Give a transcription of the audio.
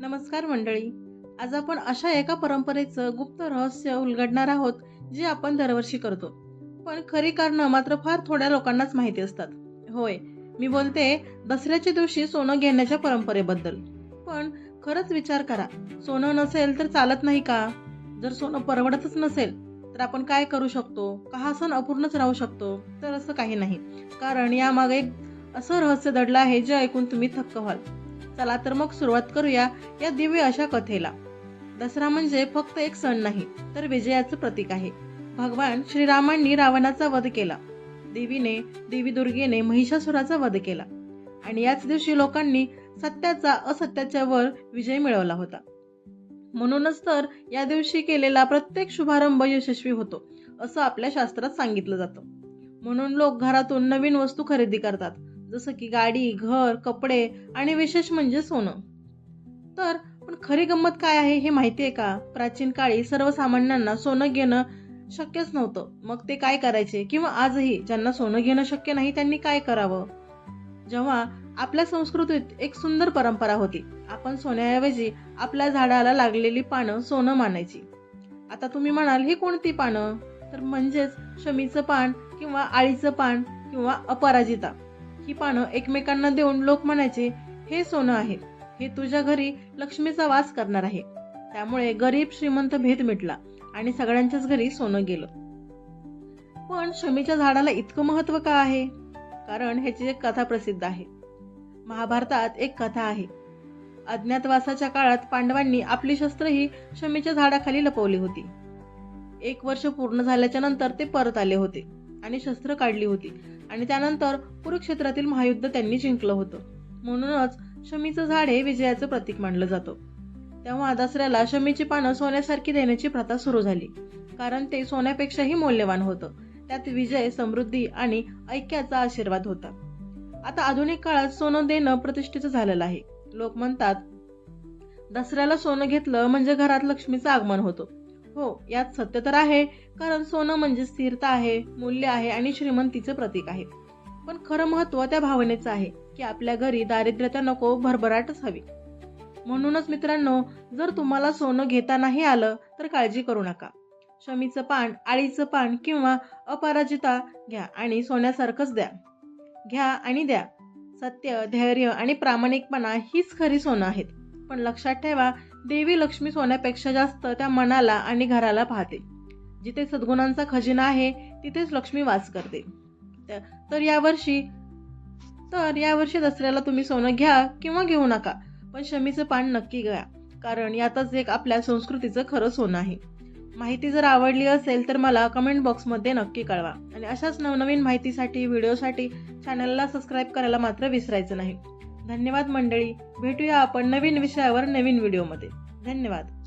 नमस्कार मंडळी. आज आपण अशा एका परंपरेचं गुप्त रहस्य उलगडणार आहोत जे आपण दरवर्षी करतो. पण खरी कारणं मात्र फार थोड्या लोकांनाच माहिती असतात. होय मी बोलते दसऱ्याच्या दिवशी सोनं घेण्याच्या परंपरेबद्दल. पण खरंच विचार करा सोनं नसेल तर चालत नाही का? जर सोनं परवडतच नसेल तर आपण काय करू शकतो? का हा सण अपूर्णच राहू शकतो? तर असं काही नाही. कारण यामागे एक असं रहस्य दडलं आहे जे ऐकून तुम्ही थक्क व्हाल. चला तर मग सुरुवात करूया या दिव्य अशा कथेला. दसरा म्हणजे फक्त एक सण नाही तर विजयाचं प्रतीक आहे. भगवान श्रीरामांनी रावणाचा वध केला. देवीने देवी दुर्गेने महिषासुराचा वध केला. आणि याच दिवशी लोकांनी सत्याचा असत्याच्या वर विजय मिळवला होता. म्हणूनच तर या दिवशी केलेला प्रत्येक शुभारंभ यशस्वी होतो असं आपल्या शास्त्रात सांगितलं जातं. म्हणून लोक घरातून नवीन वस्तू खरेदी करतात. जसं की गाडी घर कपडे आणि विशेष म्हणजे सोनं. तर पण खरी गंमत काय आहे हे माहिती आहे का? प्राचीन काळी सर्वसामान्यांना सोनं घेणं शक्यच नव्हतं. मग ते काय करायचे? किंवा आजही ज्यांना सोनं घेणं शक्य नाही त्यांनी काय करावं? जेव्हा आपल्या संस्कृतीत एक सुंदर परंपरा होती आपण सोन्याऐवजी आपल्या झाडाला लागलेली पानं सोनं मानायची. आता तुम्ही म्हणाल ही कोणती पानं? तर म्हणजेच शमीचं पान किंवा आळीचं पान किंवा अपराजिता. ही पानं एकमेकांना देऊन लोक म्हणायचे हे सोनं आहे. हे तुझ्या घरी लक्ष्मीचा वास करणार आहे. त्यामुळे गरीब श्रीमंत भेद मिटला आणि सगळ्यांच्याच घरी सोनं गेलं. पण शमीच्या झाडाला इतकं महत्त्व का आहे? कारण ह्याची एक कथा प्रसिद्ध आहे. महाभारतात एक कथा आहे. अज्ञातवासाच्या काळात पांडवांनी आपली शस्त्र ही शमीच्या झाडाखाली लपवली होती. एक वर्ष पूर्ण झाल्याच्यानंतर ते परत आले होते. आणि शस्त्र काढली होती. आणि त्यानंतर कुरुक्षेत्रातील महायुद्ध त्यांनी जिंकलं होतं. म्हणूनच शमीचं झाड हे विजयाचं प्रतीक मानलं जातं. तेव्हा दसऱ्याला शमीची पानं सोन्यासारखी देण्याची प्रथा सुरू झाली. कारण ते सोन्यापेक्षाही मौल्यवान होतं. त्यात विजय समृद्धी आणि ऐक्याचा आशीर्वाद होता. आता आधुनिक काळात सोनं देणं प्रतिष्ठेचं झालेलं आहे. लोक म्हणतात दसऱ्याला सोनं घेतलं म्हणजे घरात लक्ष्मीचं आगमन होतं. हो यात सत्य तर आहे कारण सोनं म्हणजे स्थिरता आहे मूल्य आहे आणि श्रीमंतीचं प्रतीक आहे. पण खरं महत्त्व त्या भावनेचं आहे की आपल्या घरी दारिद्र्यता नको भरभराटच हवी. म्हणूनच मित्रांनो जर तुम्हाला सोनं घेता नाही आलं तर काळजी करू नका. शमीचं पान आळीचं पान किंवा अपराजिता घ्या आणि सोन्यासारखंच द्या. घ्या आणि द्या. सत्य धैर्य आणि प्रामाणिकपणा हीच खरी सोनं आहेत. पण लक्षात ठेवा देवी लक्ष्मी सोन्यापेक्षा जास्त त्या मनाला आणि घराला पाहते. जिथे सद्गुणांचा खजिना आहे तिथेच लक्ष्मी वास करते. तर यावर्षी तर यावर्षी दसऱ्याला तुम्ही सोनं घ्या किंवा घेऊ नका पण शमीचं पान नक्की घ्या कारण यातच एक आपल्या संस्कृतीचं खरं सोनं आहे. माहिती जर आवडली असेल तर मला कमेंट बॉक्समध्ये नक्की कळवा. आणि अशाच नवनवीन माहितीसाठी व्हिडिओसाठी चॅनलला सबस्क्राईब करायला मात्र विसरायचं नाही. धन्यवाद मंडळी. भेटूया आपण नवीन विषयावर नवीन व्हिडिओमध्ये. धन्यवाद.